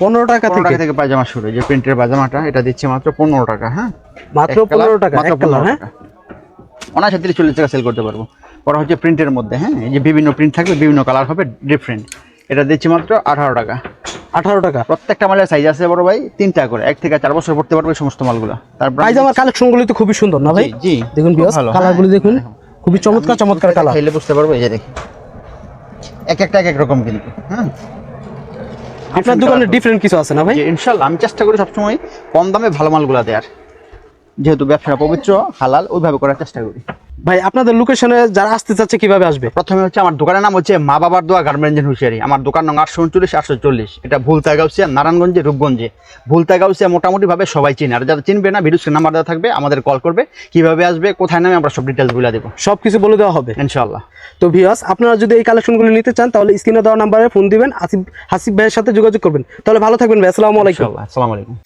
পনেরো টাকা পনেরো থেকে। থেকে পায়জামা শুরু যে প্রিন্টের পায়জামাটা এটা দিচ্ছি মাত্র পনেরো টাকা হ্যাঁ? মাত্র পনেরো টাকা মাত্র 15 হ্যাঁ? টাকা। অনায়াসে তিরিশ চল্লিশ টাকা সেল করতে পারব। পরে হচ্ছে প্রিন্টের মধ্যে হ্যাঁ? এই যে বিভিন্ন প্রিন্ট থাকবে বিভিন্ন কালার হবে ডিফারেন্ট এটা দিচ্ছি মাত্র আঠারো টাকা। আঠারো টাকা। প্রত্যেকটা মালের সাইজ আছে বড় ভাই তিনটা করে। এক থেকে চার বছর পড়তে পারবে সমস্ত মালগুলো। তারপর পায়জামার কালেকশন গুলি তো খুবই সুন্দর না ভাই? জি, দেখুন খুব কালার হ্যাঁ। দেখুন। খুবই চমৎকার চমৎকার কালার খাইলে বুঝতে পারব এই যে দেখি। এক একটা এক এক রকম কিন্তু হ্যাঁ? আপনার দোকানে ডিফারেন্ট কিছু আছে না ভাই? ইনশাল্লাহ আমি চেষ্টা করি সবসময় কম দামে ভালো মালগুলো দেওয়ার যেহেতু ব্যবসা পবিত্র হালাল ওইভাবে করার চেষ্টা করি। ভাই আপনাদের লোকেশনে যারা আসতে চাচ্ছে কীভাবে আসবে? প্রথমে হচ্ছে আমার দোকানের নাম হচ্ছে মা বাবার দোয়া গার্মেন্টস হুঁশিয়ারি। আমার দোকান নং আটশো উনচল্লিশ আটশো চল্লিশ। এটা ভুলতা গাউসিয়া নারায়ণগঞ্জে রূপগঞ্জে। ভুলতা গাউসিয়া মোটামুটি ভাবে সবাই চিনে। আর যারা চিনবে না ভিডিও নাম্বার দেওয়া থাকবে আমাদের কল করবে কীভাবে আসবে কোথায় নামে আমরা সব ডিটেলস বলে দেবো। সব কিছু বলে দেওয়া হবে। ইনশাল্লাহ তো ভিউয়ার্স আপনারা যদি এই কালেকশনগুলো নিতে চান তাহলে স্ক্রিনে দেওয়া নাম্বারে ফোন দিবেন আসিফ হাসিফ ভাইয়ের সাথে যোগাযোগ করবেন। তাহলে ভালো থাকবেন ভাই আসসালামু আলাইকুম। আসসালামু আলাইকুম।